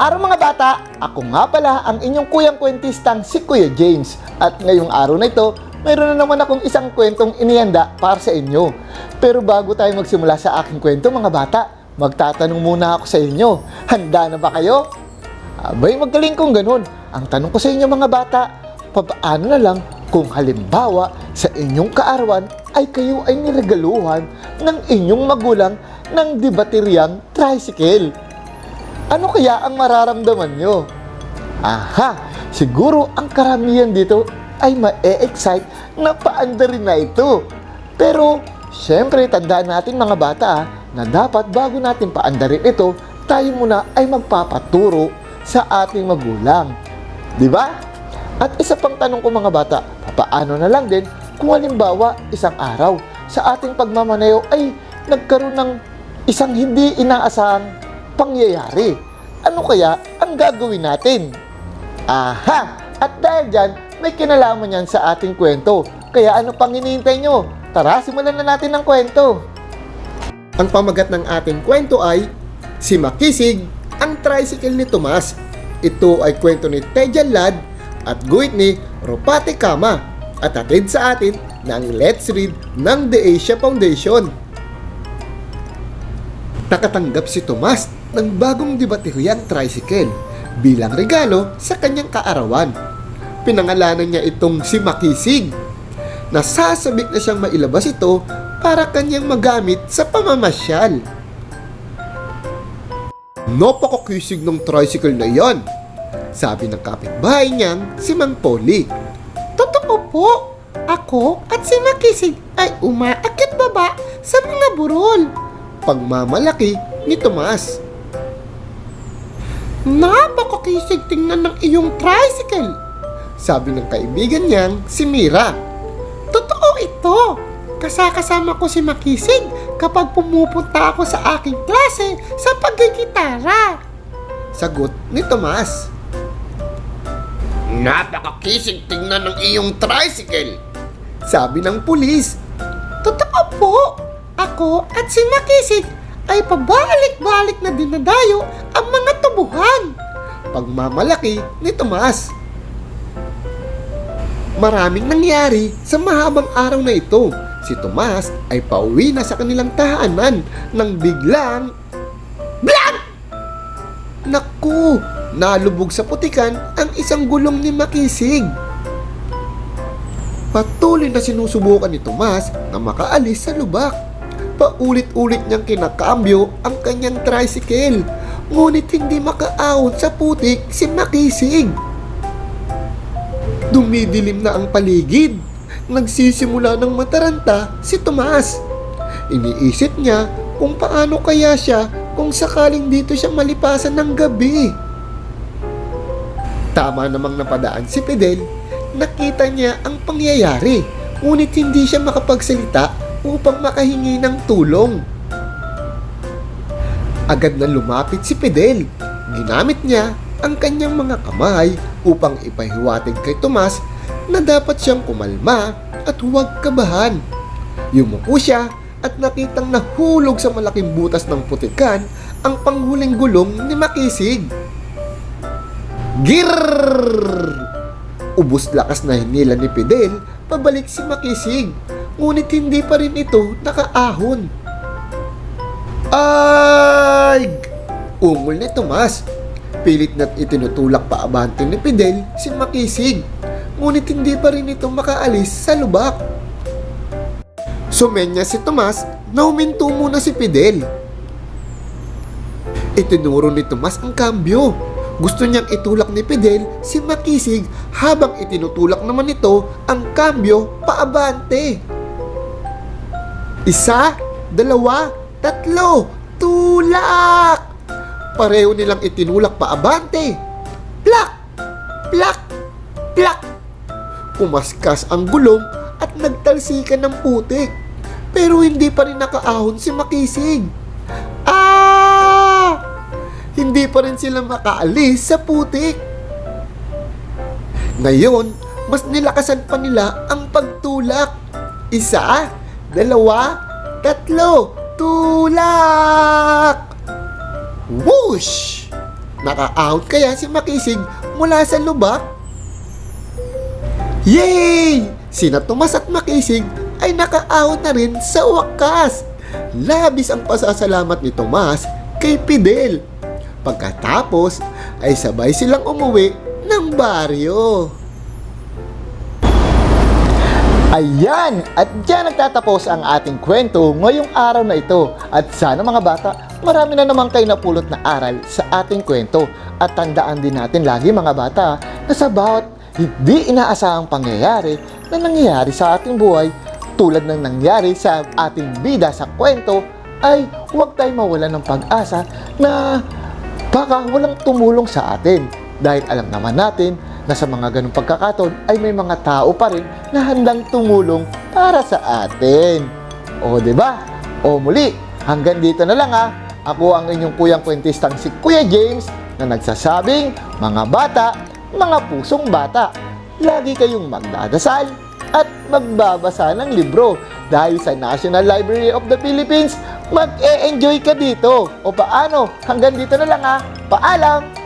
araw mga bata! Ako nga pala ang inyong kuyang kwentistang si Kuya James. At ngayong araw na ito, mayroon na naman akong isang kwentong inihanda para sa inyo. Pero bago tayo magsimula sa aking kwento mga bata, magtatanong muna ako sa inyo. Handa na ba kayo? Abay, magaling kong ganun. Ang tanong ko sa inyo mga bata, papaano na lang kung halimbawa sa inyong kaarawan ay kayo ay niregaluhan ng inyong magulang ng dibateryang tricycle? Ano kaya ang mararamdaman nyo? Aha, siguro ang karamihan dito ay ma-excite na paandarin na ito. Pero, syempre, tandaan natin mga bata na dapat bago natin paandarin ito, tayo muna ay magpapaturo sa ating magulang. Di ba? At isa pang tanong ko mga bata, paano na lang din kung halimbawa isang araw sa ating pagmamanayo ay nagkaroon ng isang hindi inaasahang pangyayari. Ano kaya ang gagawin natin? Aha! At dahil dyan, may kinalaman yan sa ating kwento. Kaya ano pang hinihintay nyo? Tara, simulan na natin ang kwento. Ang pamagat ng ating kwento ay Si Makisig, ang tricycle ni Tomas. Ito ay kwento ni Tejan Lad at guhit ni Ropate Kama at atid sa atin ng Let's Read ng The Asia Foundation. Nakatanggap si Tomas ng bagong dibateryang tricycle bilang regalo sa kanyang kaarawan. Pinangalanan niya itong si Makisig. Nasasabik na siyang mailabas ito para kanyang magamit sa pamamasyal. Napakakisig ng tricycle na yan, sabi ng kapitbahay niyang si Mang Poli. Totoo po, ako at si Makisig ay umaakit baba sa mga burol. Pagmamalaki ni Tomas. Napakakisig tingnan ng iyong tricycle. Sabi ng kaibigan niyang si Mira. Totoo ito. Kasakasama ko si Makisig kapag pumupunta ako sa aking klase sa paggigitara. Sagot ni Tomas. Napakakisig tingnan ng iyong tricycle. Sabi ng pulis. Totoo po, ako at si Makisig ay pabalik-balik na dinadayo ang mga tubuhan. Pagmamalaki ni Tomas. Maraming nangyari sa mahabang araw na ito. Si Tomas ay pauwi na sa kanilang tahanan nang biglang... Blang! Naku! Nalubog sa putikan ang isang gulong ni Makisig. Patuloy na sinusubukan ni Tomas na makaalis sa lubak. Paulit-ulit niyang kinakambyo ang kanyang tricycle. Ngunit hindi makaahon sa putik si Makisig. Dumidilim na ang paligid. Nagsisimula ng mataranta si Tomas. Iniisip niya kung paano kaya siya kung sakaling dito siya malipasan ng gabi. Tama namang napadaan si Fidel, nakita niya ang pangyayari, ngunit hindi siya makapagsalita upang makahingi ng tulong. Agad na lumapit si Fidel. Ginamit niya ang kanyang mga kamay upang ipahiwatig kay Tomas na dapat siyang kumalma at huwag kabahan. Yumuko siya at nakitang nahulog sa malaking butas ng putikan ang panghuling gulong ni Makisig. Girrrr! Ubus lakas na hinila ni Fidel pabalik si Makisig, ngunit hindi pa rin ito nakaahon. Ay! Umul ni Tomas. Pilit na't itinutulak pa abante ni Fidel si Makisig, ngunit hindi pa rin ito makaalis sa lubak. Sumenya si Tomas na huminto muna si Fidel. Itinuro ni Tomas ang kambyo. Gusto niyang itulak ni Fidel si Makisig habang itinutulak naman nito ang kambyo paabante. Isa, dalawa, tatlo, tulak! Pareho nilang itinulak paabante. Plak! Plak! Plak! Pumaskas ang gulong at nagtalsikan ng putik. Pero hindi pa rin nakaahon si Makisig. Ah! Hindi pa rin sila makaalis sa putik. Ngayon, mas nilakasan pa nila ang pagtulak. Isa, dalawa, tatlo, tulak! Whoosh! Naka-out kaya si Makisig mula sa lubak? Yay! Sina Tomas at Makisig ay naka-out na rin sa wakas. Labis ang pasasalamat ni Tomas kay Fidel. Pagkatapos ay sabay silang umuwi ng baryo. Ayan! At dyan nagtatapos ang ating kwento ngayong araw na ito. At sana mga bata, marami na naman kayo napulot na aral sa ating kwento. At tandaan din natin lagi mga bata na sa bawat hindi inaasahang pangyayari na nangyayari sa ating buhay, tulad ng nangyari sa ating bida sa kwento, ay huwag tayong mawalan ng pag-asa na baka walang tumulong sa atin. Dahil alam naman natin na sa mga ganong pagkakataon ay may mga tao pa rin na handang tumulong para sa atin. O, ba? O muli, hanggang dito na lang ha. Ako ang inyong kuyang kwentistang si Kuya James na nagsasabing, mga bata, mga pusong bata, lagi kayong magdadasal at magbabasa ng libro dahil sa National Library of the Philippines, mag-e-enjoy ka dito. O paano? Hanggang dito na lang ha. Paalam!